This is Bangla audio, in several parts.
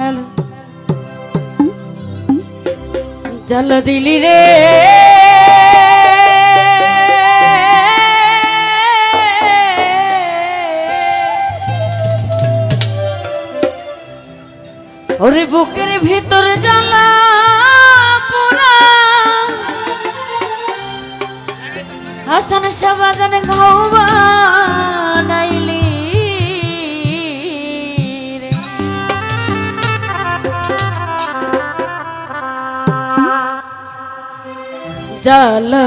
হ্যালো। জল দিলি রে। ওরে বুকের ভিতর জ্বালা পোড়া। হাসান সাবাদান ঘাওবা জ্বালা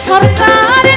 সরকার